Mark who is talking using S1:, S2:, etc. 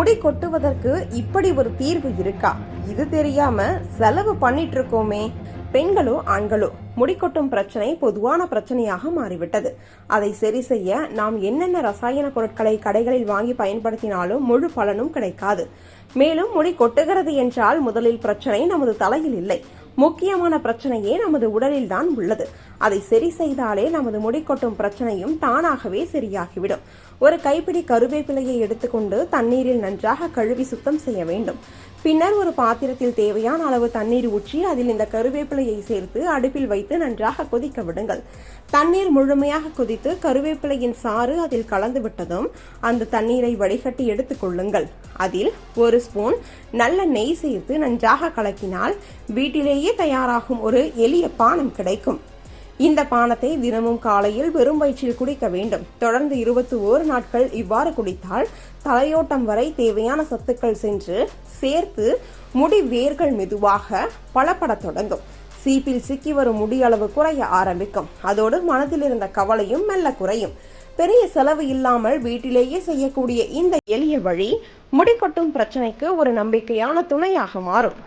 S1: முடி கொட்டுவதற்கு இப்படி ஒரு தீர்வு இருக்கா? இது தெரியாம செலவு பண்ணிட்டு இருக்கோமே பெண்களோ ஆண்களோ முடி கொட்டும் பிரச்சனை பொதுவான பிரச்சனையாக மாறிவிட்டது. அதை சரி செய்ய நாம் என்னென்ன ரசாயன பொருட்களை கடைகளில் வாங்கி பயன்படுத்தினாலும் முழு பலனும் கிடைக்காது. மேலும் முடி கொட்டுகிறது என்றால் முதலில் பிரச்சனை நமது தலையில் இல்லை. முக்கியமான பிரச்சனையே நமது உடலில் தான் உள்ளது. அதை சரி செய்தாலே நமது முடி கொட்டும் பிரச்சனையும் தானாகவே சரியாகிவிடும். ஒரு கைப்பிடி கருவேப்பிலையை எடுத்துக்கொண்டு தண்ணீரில் நன்றாக கழுவி சுத்தம் செய்ய வேண்டும். பின்னர் ஒரு பாத்திரத்தில் தேவையான அளவு தண்ணீர் ஊற்றி அதில் இந்த கருவேப்பிலையை சேர்த்து அடுப்பில் வைத்து நன்றாக கொதிக்க விடுங்கள். தண்ணீர் முழுமையாக கொதித்து கருவேப்பிலையின் சாறு அதில் கலந்து விட்டதும் அந்த தண்ணீரை வடிகட்டி எடுத்துக் கொள்ளுங்கள். அதில் ஒரு ஸ்பூன் நல்ல நெய் சேர்த்து நன்றாக கலக்கினால் வீட்டிலேயே தயாராகும் ஒரு எளிய பானம் கிடைக்கும். இந்த பானத்தை தினமும் காலையில் வெறும் வயிற்றில் குடிக்க வேண்டும். தொடர்ந்து இருபத்தி ஓரு நாட்கள் இவ்வாறு குடித்தால் தலையோட்டம் வரை தேவையான சத்துக்கள் சென்று சேர்த்து முடி வேர்கள் மெதுவாக பலப்படத் தொடங்கும். சீப்பில் சிக்கி வரும் முடி அளவு குறைய ஆரம்பிக்கும். அதோடு மனதில் இருந்த கவலையும் மெல்ல குறையும். பெரிய செலவு இல்லாமல் வீட்டிலேயே செய்யக்கூடிய இந்த எளிய வழி முடி கொட்டும் பிரச்சனைக்கு ஒரு நம்பிக்கையான துணையாக மாறும்.